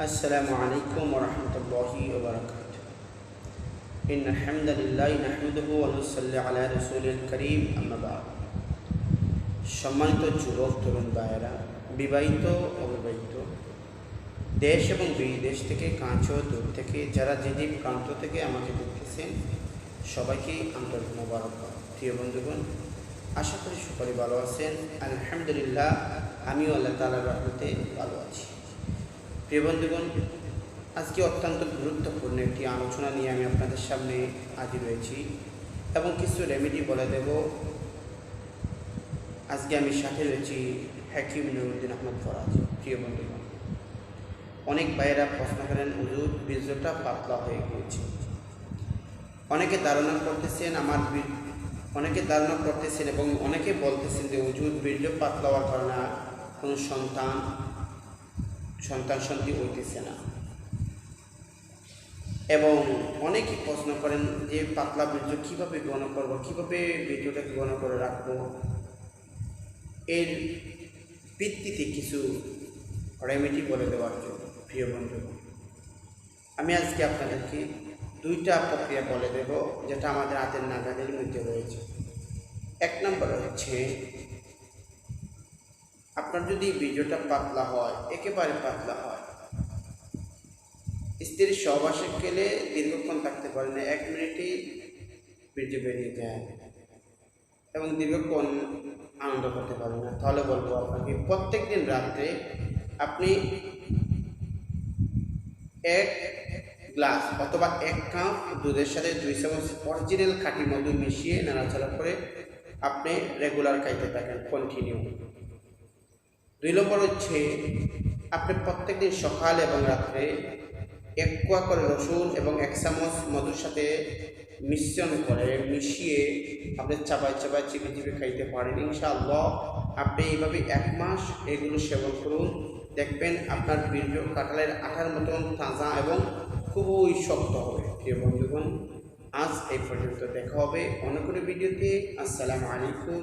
السلام عليكم ورحمة الله وبركاته إن الحمد لله نحمده ونصلي على رسول الكريم أما بعد সম্মানিত যুবক তরুণ ভাইয়েরা বিবাহিত অবিবাহিত দেশ এবং বিদেশ থেকে কাঁচ ও দূর থেকে যারা যে যে প্রান্ত থেকে আমাকে দেখতেছেন সবাইকে আন্তরিক মোবারকবাদ প্রিয় বন্ধুগণ আশা করি সকলে ভালো আছেন আলহামদুলিল্লাহ আমিও আল্লাহ তালার রহমতে ভালো আছি প্রিয় বন্ধুগণ, আজকে অত্যন্ত গুরুত্বপূর্ণ একটি আলোচনা নিয়ে আমি আপনাদের সামনে হাজির রয়েছি এবং কিছু রেমেডি বলে দেব। আজকে আমি সাথে রয়েছি হাকিম নুরুদ্দিন আহমদ ফরাজ। প্রিয় বন্ধুগণ, অনেক ভাইয়েরা প্রশ্ন করেন, হুজুর, বীর্যটা পাতলা হয়ে গিয়েছে। অনেকে ধারণা করতেছেন, আমার অনেকে ধারণা করতেছেন এবং অনেকে বলতেছেন যে, হুজুর, বীর্য পাতলা হওয়ার কারণে কোনো সন্তান সন্তান সন্তি হইতেছে না। এবং অনেকে প্রশ্ন করেন যে, পাতলা বীর্য কীভাবে গ্রহণ করব, কীভাবে বীর্যটাকে গ্রহণ করে রাখব? এর ভিত্তিতে কিছু রেমেডি বলে দেওয়ার জন্য, প্রিয় বন্ধু আমি আজকে আপনাদেরকে দুইটা প্রক্রিয়া বলে দেব, যেটা আমাদের হাতের নাগাদের মধ্যে রয়েছে। এক নম্বর হচ্ছে আপনার যদি বীর্যটা পাতলা হয়, একেবারে পাতলা হয়, স্ত্রীর সহবাসে গেলে দীর্ঘক্ষণ থাকতে পারে না, এক মিনিটেই বীর্য বেরিয়ে যায় এবং দীর্ঘক্ষণ আনন্দ করতে পারে না। তাহলে বলব আপনাকে প্রত্যেক দিন রাত্রে আপনি এক গ্লাস অথবা এক কাপ দুধের সাথে দুই চামচ অরিজিনাল খাঁটি মধু মিশিয়ে নাড়াচাড়া করে আপনি রেগুলার খাইতে থাকেন কন্টিনিউ দুই নম্বর হচ্ছে, আপনি প্রত্যেকদিন সকাল এবং রাত্রে এক কোয়া করে রসুন এবং এক চামচ মধুর সাথে মিশ্রণ করে মিশিয়ে আপনি চাবাই চাবাই চিপে চিপে খাইতে পারেন। ইনশাআল্লাহ, আপনি এইভাবে এক মাস এগুলো সেবন করুন। দেখবেন আপনার বীর্য কাঁঠালের আঠার মতন তাজা এবং খুবই শক্ত হবে। প্রিয় বন্ধুগণ, আজ এই পর্যন্ত দেখা হবে অন্য কোনো ভিডিওতে। আসসালামু আলাইকুম